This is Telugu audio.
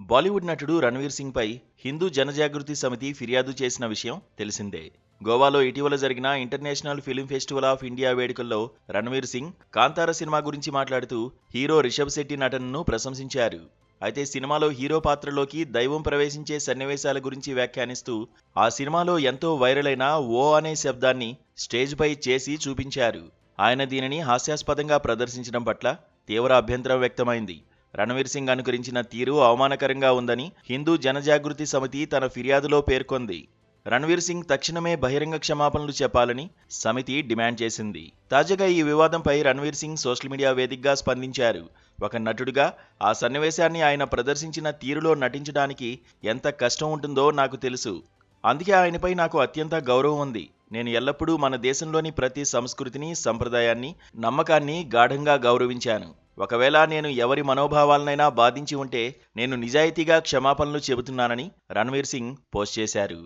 బాలీవుడ్ నటుడు రణ్వీర్ సింగ్ పై హిందూ జనజాగృతి సమితి ఫిర్యాదు చేసిన విషయం తెలిసిందే. గోవాలో ఇటీవల జరిగిన international film festival of India వేడుకల్లో రణ్వీర్ సింగ్ కాంతార సినిమా గురించి మాట్లాడుతూ హీరో రిషబ్ శెట్టి నటనను ప్రశంసించారు. అయితే సినిమాలో హీరో పాత్రలోకి దైవం ప్రవేశించే సన్నివేశాల గురించి వ్యాఖ్యానిస్తూ ఆ సినిమాలో ఎంతో వైరల్ అయిన ఓ అనే శబ్దాన్ని స్టేజ్పై చేసి చూపించారు. ఆయన దీనిని హాస్యాస్పదంగా ప్రదర్శించడం పట్ల తీవ్ర అభ్యంతరం వ్యక్తమైంది. రణవీర్ సింగ్ అనుకరించిన తీరు అవమానకరంగా ఉందని హిందూ జనజాగృతి సమితి తన ఫిర్యాదులో పేర్కొంది. రణవీర్ సింగ్ తక్షణమే బహిరంగ క్షమాపణలు చెప్పాలని సమితి డిమాండ్ చేసింది. తాజాగా ఈ వివాదంపై రణవీర్ సింగ్ సోషల్ మీడియా వేదికగా స్పందించారు. ఒక నటుడిగా ఆ సన్నివేశాన్ని ఆయన ప్రదర్శించిన తీరులో నటించడానికి ఎంత కష్టం ఉంటుందో నాకు తెలుసు. అందుకే ఆయనపై నాకు అత్యంత గౌరవం ఉంది. నేను ఎల్లప్పుడూ మన దేశంలోని ప్రతి సంస్కృతిని సంప్రదాయాన్ని నమ్మకాన్ని గాఢంగా గౌరవించాను. ఒకవేళ నేను ఎవరి మనోభావాలనైనా బాధించి ఉంటే నేను నిజాయితీగా క్షమాపణలు చెబుతున్నానని రణ్వీర్ సింగ్ పోస్ట్ చేశారు.